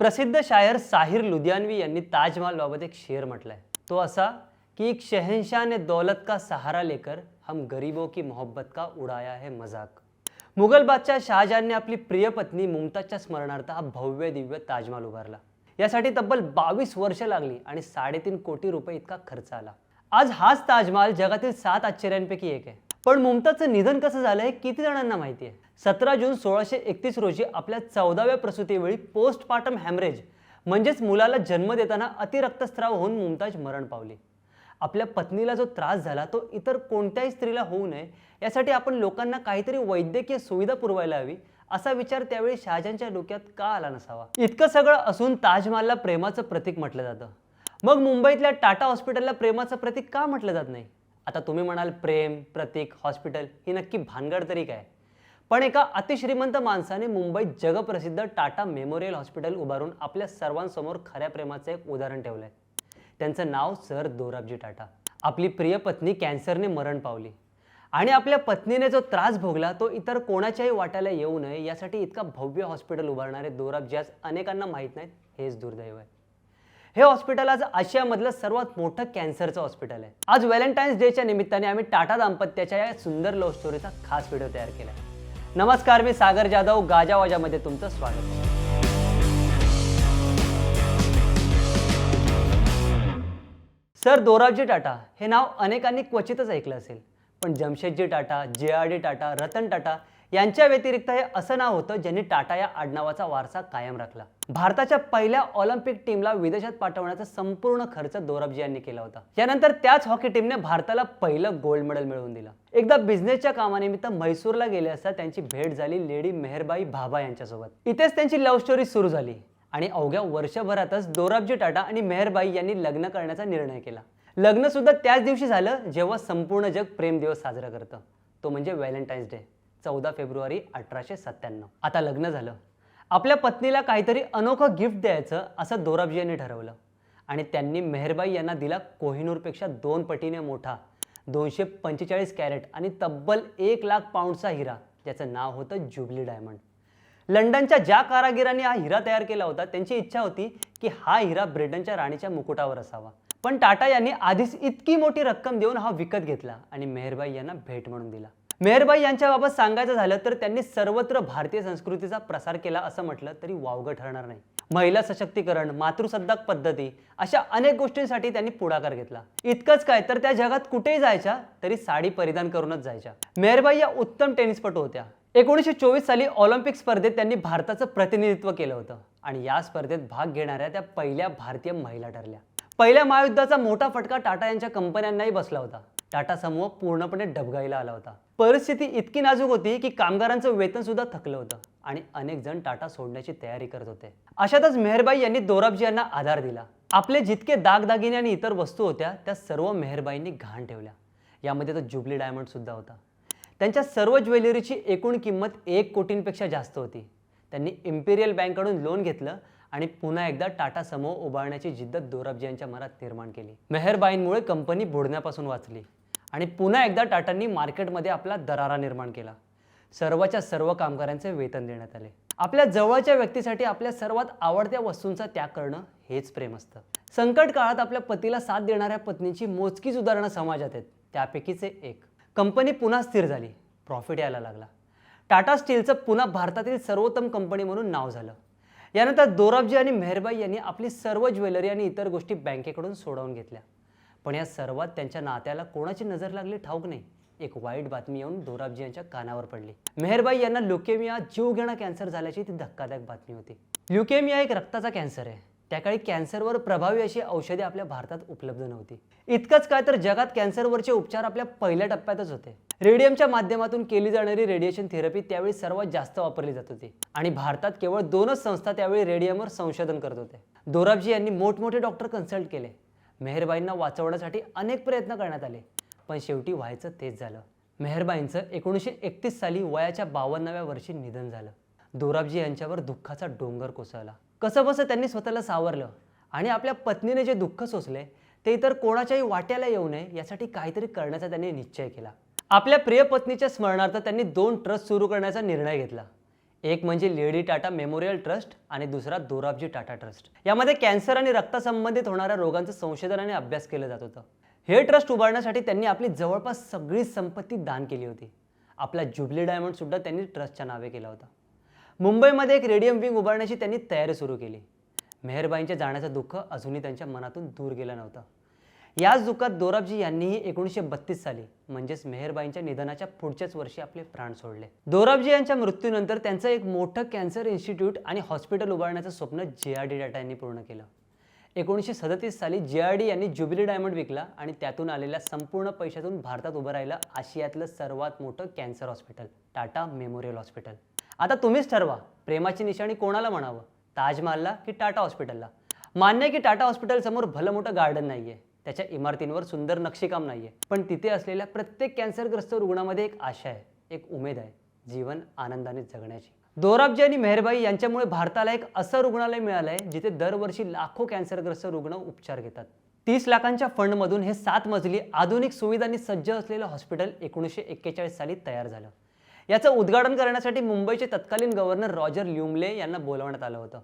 प्रसिद्ध शायर साहिर लुधियानवी यांनी ताजमहलबाबत एक शेर म्हटलाय. तो असा की एक शहनशाह ने दौलत का सहारा लेकर हम गरीबों की मोहब्बत का उड़ाया है मजाक. मुघल बादशाह शहाजहानने आपली प्रिय पत्नी मुमताजच्या स्मरणार्थ हा भव्य दिव्य ताजमहल उभारला. यासाठी तब्बल बावीस वर्ष लागली आणि साडेतीन कोटी रुपये इतका खर्च आला. आज हाच ताजमहाल जगातील सात आश्चर्यांपैकी एक आहे. पण मुमताजचं निधन कसं झालं हे किती जणांना माहिती आहे? सतरा जून सोळाशे एकतीस रोजी आपल्या चौदाव्या प्रसूतीवेळी पोस्टपार्टम हॅमरेज म्हणजेच मुलाला जन्म देताना अतिरक्तस्राव होऊन मुमताज मरण पावली. आपल्या पत्नीला जो त्रास झाला तो इतर कोणत्याही स्त्रीला होऊ नये यासाठी आपण लोकांना काहीतरी वैद्यकीय सुविधा पुरवायला हवी असा विचार त्यावेळी शहाजांच्या डोक्यात का आला नसावा? इतकं सगळं असून ताजमहालला प्रेमाचं प्रतीक म्हटलं जातं. मग मुंबईतल्या टाटा हॉस्पिटलला प्रेमाचं प्रतीक का म्हटलं जात नाही? आता तुम्ही म्हणाल प्रेम प्रतीक हॉस्पिटल ही नक्की भानगड तरी काय? पण एका अतिश्रीमंत माणसाने मुंबईत जगप्रसिद्ध टाटा मेमोरियल हॉस्पिटल उभारून आपल्या सर्वांसमोर खऱ्या प्रेमाचं एक उदाहरण ठेवलंय. त्यांचं नाव सर दोराबजी टाटा. आपली प्रिय पत्नी कॅन्सरने मरण पावली. आणि आपल्या पत्नीने जो त्रास भोगला तो इतर कोणाच्याही वाट्याला येऊ नये यासाठी इतका भव्य हॉस्पिटल उभारणारे दोराबजी आज अनेकांना माहीत नाहीत हेच दुर्दैव आहे. हे हॉस्पिटल आज आशियामधलं सर्वात मोठं कॅन्सरचं हॉस्पिटल आहे. आज व्हॅलेंटाईन्स डेच्या निमित्ताने आम्ही टाटा दाम्पत्याच्या या सुंदर लव्ह स्टोरीचा खास व्हिडिओ तयार केला आहे नमस्कार मी सागर जाधव गाजावाजामध्ये तुमचं स्वागत. सर दोराबजी टाटा हे नाव अनेकांनी क्वचितच ऐकलं असेल पण Jamshedji Tata J R D Tata Ratan Tata यांच्या व्यतिरिक्त हे असं नाव होतं ज्यांनी टाटा या आडनावाचा वारसा कायम राखला. भारताच्या पहिल्या ऑलिम्पिक टीमला विदेशात पाठवण्याचा संपूर्ण खर्च दोराबजी यांनी केला होता. यानंतर त्याच हॉकी टीमने भारताला पहिलं गोल्ड मेडल मिळवून दिलं. एकदा बिझनेसच्या कामानिमित्त म्हैसूरला गेले असता त्यांची भेट झाली लेडी मेहरबाई भाभा यांच्यासोबत. इथेच त्यांची लव्ह स्टोरी सुरू झाली आणि अवघ्या वर्षभरातच दोराबजी टाटा आणि मेहरबाई यांनी लग्न करण्याचा निर्णय केला. लग्न सुद्धा त्याच दिवशी झालं जेव्हा संपूर्ण जग प्रेम दिवस साजरा करतं. तो म्हणजे व्हॅलेंटाईन्स डे. चौदा फेब्रुवारी अठराशे सत्त्याण्णव. आता लग्न झालं. आपल्या पत्नीला काहीतरी अनोखं गिफ्ट द्यायचं असं दोराबजी यांनी ठरवलं. आणि त्यांनी मेहरबाई यांना दिला कोहिनूरपेक्षा दोन पटीने मोठा दोनशे पंचेचाळीस कॅरेट आणि तब्बल एक लाख पाऊंडचा हिरा ज्याचं नाव होतं जुबली डायमंड. लंडनच्या ज्या कारागिरांनी हा हिरा तयार केला होता त्यांची इच्छा होती की हा हिरा ब्रिटनच्या राणीच्या मुकुटावर असावा. पण टाटा यांनी आधीच इतकी मोठी रक्कम देऊन हा विकत घेतला आणि मेहरबाई यांना भेट म्हणून दिला. मेहरबाई यांच्याबाबत सांगायचं झालं तर त्यांनी सर्वत्र भारतीय संस्कृतीचा प्रसार केला असं म्हटलं तरी वावगं ठरणार नाही. महिला सशक्तीकरण मातृसद्दाक पद्धती अशा अनेक गोष्टींसाठी त्यांनी पुढाकार घेतला. इतकंच काय तर त्या जगात कुठेही जायच्या तरी साडी परिधान करूनच जायच्या. मेहरबाई या उत्तम टेनिसपटू होत्या. एकोणीसशे चोवीस साली ऑलिम्पिक स्पर्धेत त्यांनी भारताचं प्रतिनिधित्व केलं होतं आणि या स्पर्धेत भाग घेणाऱ्या त्या पहिल्या भारतीय महिला ठरल्या. पहिल्या महायुद्धाचा मोठा फटका टाटा यांच्या कंपन्यांनाही बसला होता. टाटा समूह पूर्णपणे डबघाईला आला होता. परिस्थिती इतकी नाजूक होती की कामगारांचं वेतन सुद्धा थकलं होतं आणि अनेक जण टाटा सोडण्याची तयारी करत होते. अशातच मेहरबाई यांनी दोराबजी यांना आधार दिला. आपले जितके दागदागिने आणि इतर वस्तू होत्या त्या सर्व मेहरबाईंनी घाण ठेवल्या. यामध्ये तो जुबली डायमंड सुद्धा होता. त्यांच्या सर्व ज्वेलरीची एकूण किंमत एक कोटींपेक्षा जास्त होती. त्यांनी इम्पिरियल बँककडून लोन घेतलं आणि पुन्हा एकदा टाटा समूह उभारण्याची जिद्द दोराबजी यांच्या मनात निर्माण केली. मेहरबाईंमुळे कंपनी बुडण्यापासून वाचली. आणि पुन्हा एकदा टाटांनी मार्केटमध्ये आपला दरारा निर्माण केला. सर्वच्या सर्व कामगारांचे वेतन देण्यात आले. आपल्या जवळच्या व्यक्तीसाठी आपल्या सर्वात आवडत्या वस्तूंचा त्याग करणं हेच प्रेम असतं. संकट काळात आपल्या पतीला साथ देणाऱ्या पत्नीची मोजकीच उदाहरणं समाजात आहेत. त्यापैकीचे एक. कंपनी पुन्हा स्थिर झाली. प्रॉफिट यायला लागला. टाटा स्टीलचं पुन्हा भारतातील सर्वोत्तम कंपनी म्हणून नाव झालं. यानंतर दोराबजी आणि मेहरबाई यांनी आपली सर्व ज्वेलरी आणि इतर गोष्टी बँकेकडून सोडवून घेतल्या. पण या सर्वात त्यांच्या नात्याला कोणाची नजर लागली ठाऊक नाही. एक वाईट बातमी येऊन दोराबजी यांच्या कानावर पडली. मेहरबाई यांना ल्युकेमिया जीवघेणा कॅन्सर झाल्याची ती धक्कादायक बातमी होती. ल्युकेमिया एक रक्ताचा कॅन्सर आहे. त्या काळी कॅन्सरवर प्रभावी अशी औषधे आपल्या भारतात उपलब्ध नव्हती. इतकंच काय तर जगात कॅन्सरवरचे उपचार आपल्या पहिल्या टप्प्यातच होते. रेडियमच्या माध्यमातून केली जाणारी रेडिएशन थेरपी त्यावेळी सर्वात जास्त वापरली जात होती. आणि भारतात केवळ दोनच संस्था त्यावेळी रेडियमवर संशोधन करत होते. दोराबजी यांनी मोठमोठे डॉक्टर कन्सल्ट केले. मेहरबाईंना वाचवण्यासाठी अनेक प्रयत्न करण्यात आले. पण शेवटी व्हायचं तेच झालं. मेहरबाईंचं एकोणीसशे एकतीस साली वयाच्या बावन्नाव्या वर्षी निधन झालं. दोराबजी यांच्यावर दुःखाचा डोंगर कोसळला. कसं बसं त्यांनी स्वतःला सावरलं आणि आपल्या पत्नीने जे दुःख सोसले ते इतर कोणाच्याही वाट्याला येऊ नये यासाठी काहीतरी करण्याचा त्यांनी निश्चय केला. आपल्या प्रिय पत्नीच्या स्मरणार्थ त्यांनी दोन ट्रस्ट सुरू करण्याचा निर्णय घेतला. एक म्हणजे लेडी टाटा मेमोरियल ट्रस्ट आणि दुसरा दोराबजी टाटा ट्रस्ट. यामध्ये कॅन्सर आणि रक्तासंबंधित होणाऱ्या रोगांचं संशोधन आणि अभ्यास केलं जात होतं. हे ट्रस्ट उभारण्यासाठी त्यांनी आपली जवळपास सगळी संपत्ती दान केली होती. आपला जुबली डायमंडसुद्धा त्यांनी ट्रस्टच्या नावे केला होता. मुंबईमध्ये एक रेडियम विंग उभारण्याची त्यांनी तयारी सुरू केली. मेहरबाईंच्या जाण्याचं दुःख अजूनही त्यांच्या मनातून दूर गेलं नव्हतं. याच दुःखात दोराबजी यांनीही एकोणीसशे बत्तीस साली म्हणजेच मेहरबाईंच्या निधनाच्या पुढच्याच वर्षी आपले प्राण सोडले. दोराबजी यांच्या मृत्यूनंतर त्यांचं एक मोठं कॅन्सर इन्स्टिट्यूट आणि हॉस्पिटल उभारण्याचं स्वप्न जे आर डी डाटा यांनी पूर्ण केलं. एकोणीसशे सदतीस साली जे आर डी यांनी ज्युबिली डायमंड विकला आणि त्यातून आलेल्या संपूर्ण पैशातून भारतात उभं राहिलं आशियातलं सर्वात मोठं cancer hospital Tata memorial hospital. आता तुम्हीच ठरवा प्रेमाची निशाणी कोणाला म्हणावं? ताजमहलला की टाटा हॉस्पिटलला? मान्य आहे की टाटा हॉस्पिटल समोर भलं मोठं गार्डन नाहीये. त्याच्या इमारतींवर सुंदर नक्षीकाम नाही आहे पण तिथे असलेल्या प्रत्येक कॅन्सरग्रस्त रुग्णामध्ये एक आशा आहे एक उमेद आहे जीवन आनंदाने जगण्याची. दोराबजी आणि मेहरबाई यांच्यामुळे भारताला एक असं रुग्णालय मिळालं आहे जिथे दरवर्षी लाखो कॅन्सरग्रस्त रुग्ण उपचार घेतात. तीस लाखांच्या फंडमधून हे सात मजली आधुनिक सुविधांनी सज्ज असलेलं हॉस्पिटल एकोणीसशे एक्केचाळीस साली तयार झालं. याचं उद्घाटन करण्यासाठी मुंबईचे तत्कालीन गव्हर्नर रॉजर ल्युमले यांना बोलवण्यात आलं होतं.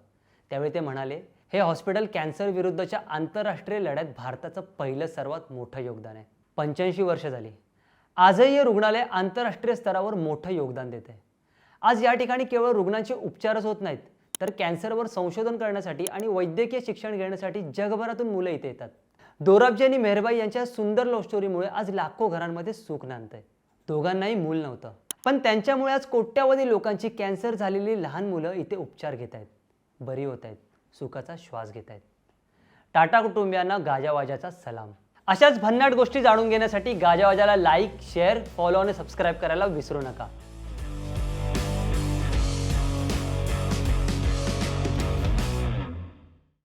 त्यावेळी ते म्हणाले हे हॉस्पिटल कॅन्सर विरुद्धच्या आंतरराष्ट्रीय लढ्यात भारताचं पहिलं सर्वात मोठं योगदान आहे. पंच्याऐंशी वर्ष झाली. आजही हे रुग्णालय आंतरराष्ट्रीय स्तरावर मोठं योगदान देते आज या ठिकाणी केवळ रुग्णांचे उपचारच होत नाहीत तर कॅन्सरवर संशोधन करण्यासाठी आणि वैद्यकीय शिक्षण घेण्यासाठी जगभरातून मुलं इथे येतात. दोराबजी आणि मेहरबाई यांच्या सुंदर लव्ह स्टोरीमुळे आज लाखो घरांमध्ये सुख नांदतंय. दोघांनाही मूल नव्हतं. पण त्यांच्यामुळे आज कोट्यावधी लोकांची कॅन्सर झालेली लहान मुलं इथे उपचार घेत आहेत बरी होत आहेत सुखाचा श्वास घेत आहेत टाटा कुटुंबियांना गाजावाजाचा सलाम. अशाच भन्नाट गोष्टी जाणून घेण्यासाठी गाजावाजाला लाईक शेअर फॉलो आणि सबस्क्राईब करायला विसरू नका.